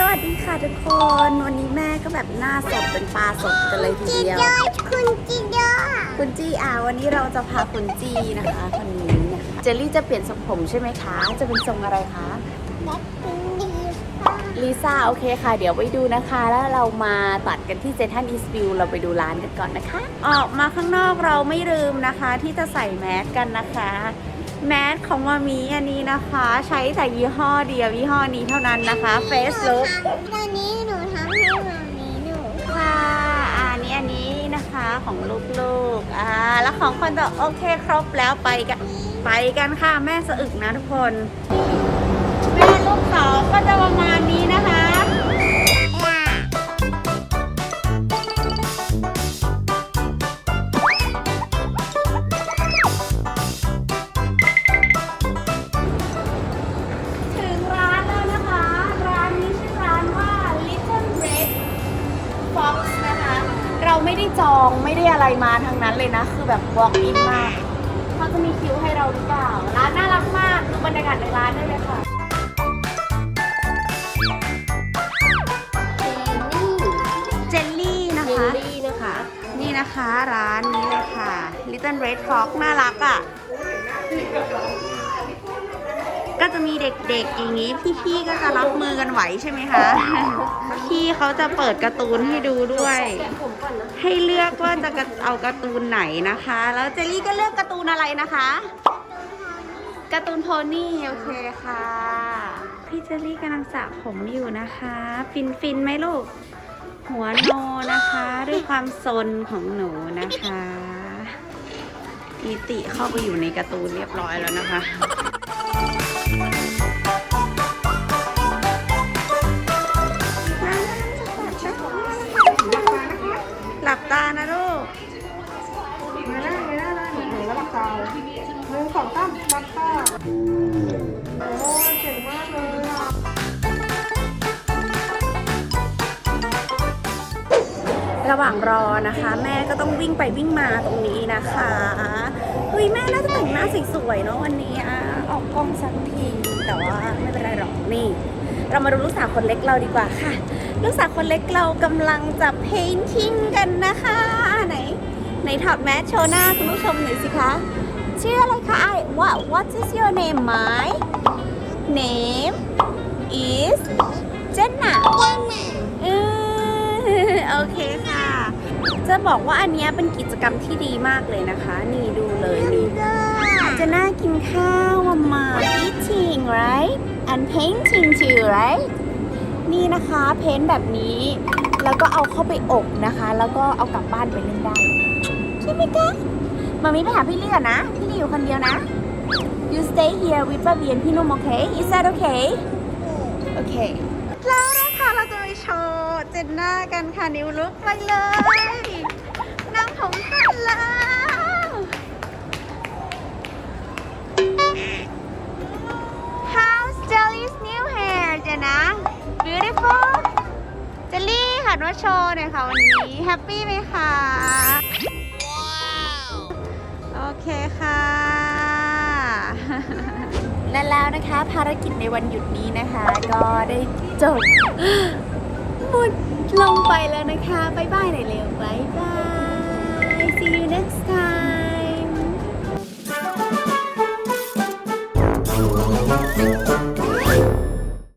สวัสดีค่ะทุกคน วันนี้แม่ก็แบบหน้าสดเป็นปลาสดกันเลยทีจีเดียวโร่คุณจีโร่คุณจี้อะวันนี้เราจะพาคุณจี้นะคะคนนี้นะคะเจลลี่จะเปลี่ยนทรงผมใช่ไหมคะ จะเป็นทรงอะไรคะแบ็คพิงดีค่ะลิซ่าโอเคค่ะ เดี๋ยวไปดูนะคะ แล้วเรามาตัดกันที่เซนทันอีสวิวเราไปดูร้านกันก่อนนะคะ ออกมาข้างนอกเราไม่ลืมนะคะ ที่จะใส่แมสกันนะคะ แมสของมามีอันนี้นะคะ ใช้แต่ยี่ห้อเดียวยี่ห้อนี้เท่านั้นนะคะ Face Look ตอนนี้หนูทำให้มามีหนูค่ะอันนี้อันนี้นะคะของลูกๆอ่าแล้วของคนต่อโอเคครบแล้วไปกันไปกันค่ะแม่สะอึกนะทุกคน แม่ลูกสองก็จะประมาณนี้ องไม่ได้อะไรมาทั้งนั้นเลยนะ คือแบบ walk in มากเขาจะมีคิวให้เราหรือเปล่า ร้านน่ารักมากดูบรรยากาศในร้านได้เลยค่ะเจลลี่นะเจลคะ ลี่นะคะ นี่นะคะร้านนี้เลยค่ะ Little Red Fox น่ารักอะ่ะ ก็จะมีเด็กๆอย่างนี้พี่ๆก็จะรับมือกันไหวใช่ไหมคะ พี่เขาจะเปิดการ์ตูนให้ดูด้วยผมก่อนนะให้เลือกว่าจะกระเอาการ์ตูนไหนนะคะ แล้วเจลลี่ก็เลือกการ์ตูนอะไรนะคะการ์ตูนโพนี่โอเคค่ะ พี่เจลลี่กำลังสระผมอยู่นะคะ ฟินฟินๆไหมลูก หัวโนนะคะ ด้วยความซนของหนูนะคะนิติเข้าไปอยู่ในการ์ตูนเรียบร้อยแล้วนะคะ หนึ่งสองสามหลับตาโอ้ยเก่งมากเลยอะระหว่างรอนะคะ แม่ก็ต้องวิ่งไปวิ่งมาตรงนี้นะคะเฮ้ยแม่น่าจะแต่งหน้าสวยๆเนาะวันนี้อะออกกล้องสักทีแต่ว่าไม่เป็นไรหรอกนี่ เรามาดูลูกสาวคนเล็กเราดีกว่าค่ะ ลูกสาวคนเล็กเรากำลังจะ painting กันนะคะไหนไหนถอดแมสโชว์หน้าคุณผู้ชมหน่อยสิคะ ชื่ออะไรคะไอ what what is your name my name is Jenna เออโอเคค่ะ จะบอกว่าอันเนี้ยเป็นกิจกรรมที่ดีมากเลยนะคะ นี่ดูเลยนี่จะน่ากินข้าวมา eating right and painting too right นี่นะคะเพ้นแบบนี้ แล้วก็เอาเข้าไปอบนะคะ แล้วก็เอากลับบ้านไปเล่นได้ ใช่ไหมคะ มามีไปหาพี่เลี่ยนะ พี่เลี่ยอยู่คนเดียวนะ you stay here with ป้าเบียนพี่นุ่มโอเค is that okay โอเคแล้วนะคะเราจะไปโชว์เจนหน้ากันค่ะนิวลุกไปเลยนั่งผมสั้นแล้ว How's Jelly's new hair เจนนะ beautiful เจลลี่หันมาโชว์หน่อยค่ะวันนี้ แฮปปี้ไหมคะ เคค่ะและแล้วนะคะ ภารกิจในวันหยุดนี้นะคะ ก็ได้จบหมดลงไปแล้วนะคะ บ๊ายบายหน่อยเร็วบ๊ายบาย see you next time